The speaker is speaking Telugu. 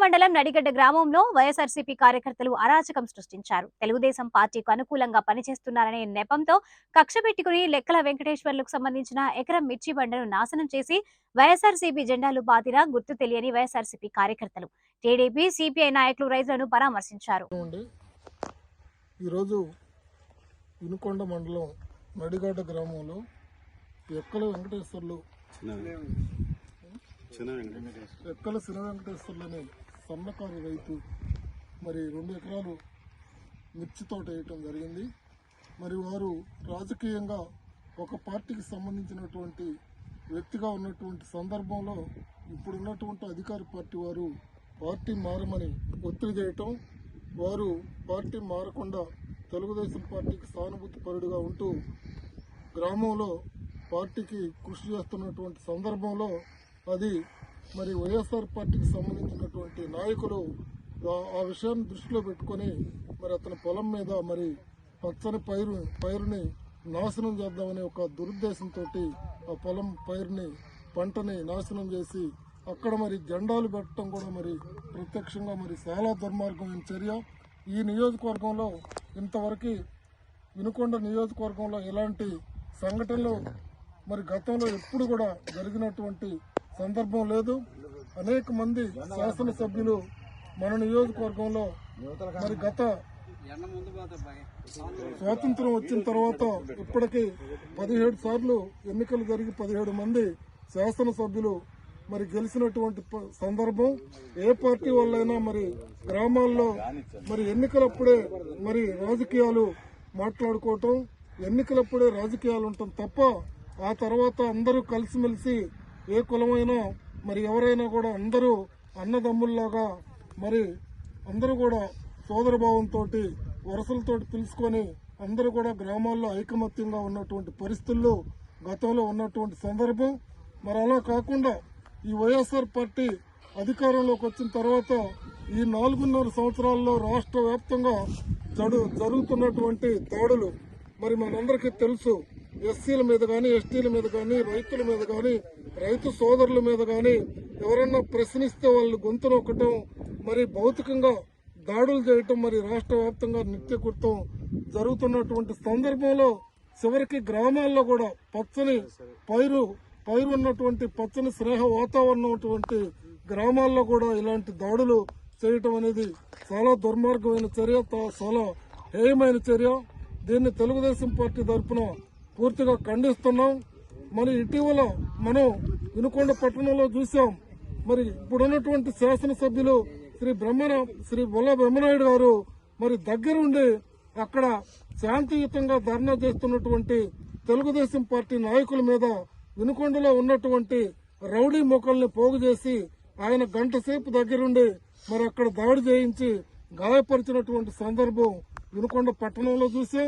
మండలం నడిగడ్డ గ్రామంలో వైఎస్ఆర్సీపీ కార్యకర్తలు అరాచకం సృష్టించారు. తెలుగుదేశం పార్టీకి అనుకూలంగా పనిచేస్తున్నారనే నెపంతో కక్ష పెట్టుకుని లెక్కల వెంకటేశ్వర్లకు సంబంధించిన ఎకరం మిర్చి బండను నాశనం చేసి వైఎస్ఆర్సీపీ జెండాలు బాతిన గుర్తు తెలియని వైఎస్ఆర్సీపీ కార్యకర్తలు. టీడీపీ సిపిఐ నాయకులు రైతులను పరామర్శించారు. ఈరోజు వినుకొండ మండలం నడిగడ్డ గ్రామంలో ఎక్కల వెంకటేశ్వర్లు ఎక్కల శివ వెంకటేశ్వర్లనే సన్నకారు రైతు మరి రెండు ఎకరాలు మిర్చి తోట వేయటం జరిగింది. మరి వారు రాజకీయంగా ఒక పార్టీకి సంబంధించినటువంటి వ్యక్తిగా ఉన్నటువంటి సందర్భంలో ఇప్పుడున్నటువంటి అధికార పార్టీ వారు పార్టీ మారమని ఒత్తిడి చేయటం వారు పార్టీ మారకుండా తెలుగుదేశం పార్టీకి సానుభూతి పరుడుగా ఉంటూ గ్రామంలో పార్టీకి కృషి చేస్తున్నటువంటి సందర్భంలో అది మరి వైఎస్ఆర్ పార్టీకి సంబంధించినటువంటి నాయకులు ఆ- విషయాన్ని దృష్టిలో పెట్టుకొని మరి అతని పొలం మీద మరి పచ్చని పైరు పైరుని నాశనం చేద్దామనే ఒక దురుద్దేశంతో ఆ పొలం పైరుని పంటని నాశనం చేసి అక్కడ మరి జెండాలు పెట్టడం కూడా మరి ప్రత్యక్షంగా మరి చాలా దుర్మార్గమైన చర్య. ఈ నియోజకవర్గంలో ఇంతవరకు వినుకొండ నియోజకవర్గంలో ఇలాంటి సంఘటనలు మరి గతంలో ఎప్పుడు కూడా జరిగినటువంటి సందర్భం లేదు. అనేక మంది శాసనసభ్యులు మన నియోజకవర్గంలో మరి గత స్వాతంత్రం వచ్చిన తర్వాత ఇప్పటికీ పదిహేడు సార్లు ఎన్నికలు జరిగి పదిహేడు మంది శాసనసభ్యులు మరి గెలిచినటువంటి సందర్భం. ఏ పార్టీ వాళ్ళైనా మరి గ్రామాల్లో మరి ఎన్నికలప్పుడే మరి రాజకీయాలు మాట్లాడుకోవటం ఎన్నికలప్పుడే రాజకీయాలు ఉండటం తప్ప ఆ తర్వాత అందరూ కలిసిమెలిసి ఏ కులమైనా మరి ఎవరైనా కూడా అందరూ అన్నదమ్ముల్లాగా మరి అందరూ కూడా సోదరభావంతో వరుసలతో పిలుచుకొని అందరూ కూడా గ్రామాల్లో ఐకమత్యంగా ఉన్నటువంటి పరిస్థితుల్లో గతంలో ఉన్నటువంటి సందర్భం. మరి అలా కాకుండా ఈ వైఎస్ఆర్ పార్టీ అధికారంలోకి వచ్చిన తర్వాత ఈ నాలుగున్నర సంవత్సరాల్లో రాష్ట్ర వ్యాప్తంగా జడు జరుగుతున్నటువంటి దాడులు. మరి మనందరికీ తెలుసు ఎస్సీల మీద కానీ ఎస్టీల మీద కానీ రైతుల మీద కానీ రైతు సోదరుల మీద కానీ ఎవరన్నా ప్రశ్నిస్తే వాళ్ళు గొంతు నొక్కటం మరి భౌతికంగా దాడులు చేయటం మరి రాష్ట్ర వ్యాప్తంగా నిత్యకృతం జరుగుతున్నటువంటి సందర్భంలో చివరికి గ్రామాల్లో కూడా పచ్చని పైరు పైరు ఉన్నటువంటి పచ్చని స్నేహ వాతావరణం ఉన్నటువంటి గ్రామాల్లో కూడా ఇలాంటి దాడులు చేయటం అనేది చాలా దుర్మార్గమైన చర్య తా- చాలా హేయమైన చర్య. దీన్ని తెలుగుదేశం పార్టీ తరఫున పూర్తిగా ఖండిస్తున్నాం. మరి ఇటీవల మనం వినుకొండ పట్టణంలో చూసాం మరి ఇప్పుడున్నటువంటి శాసనసభ్యులు శ్రీ బ్రహ్మణ శ్రీ బొల్ల బ్రహ్మనాయుడు గారు మరి దగ్గరుండి అక్కడ శాంతియుతంగా ధర్నా చేస్తున్నటువంటి తెలుగుదేశం పార్టీ నాయకుల మీద వినుకొండలో ఉన్నటువంటి రౌడీ మొక్కల్ని పోగు చేసి ఆయన గంట సేపు దగ్గరుండి మరి అక్కడ దాడి చేయించి గాయపరిచినటువంటి సందర్భం వినుకొండ పట్టణంలో చూసాం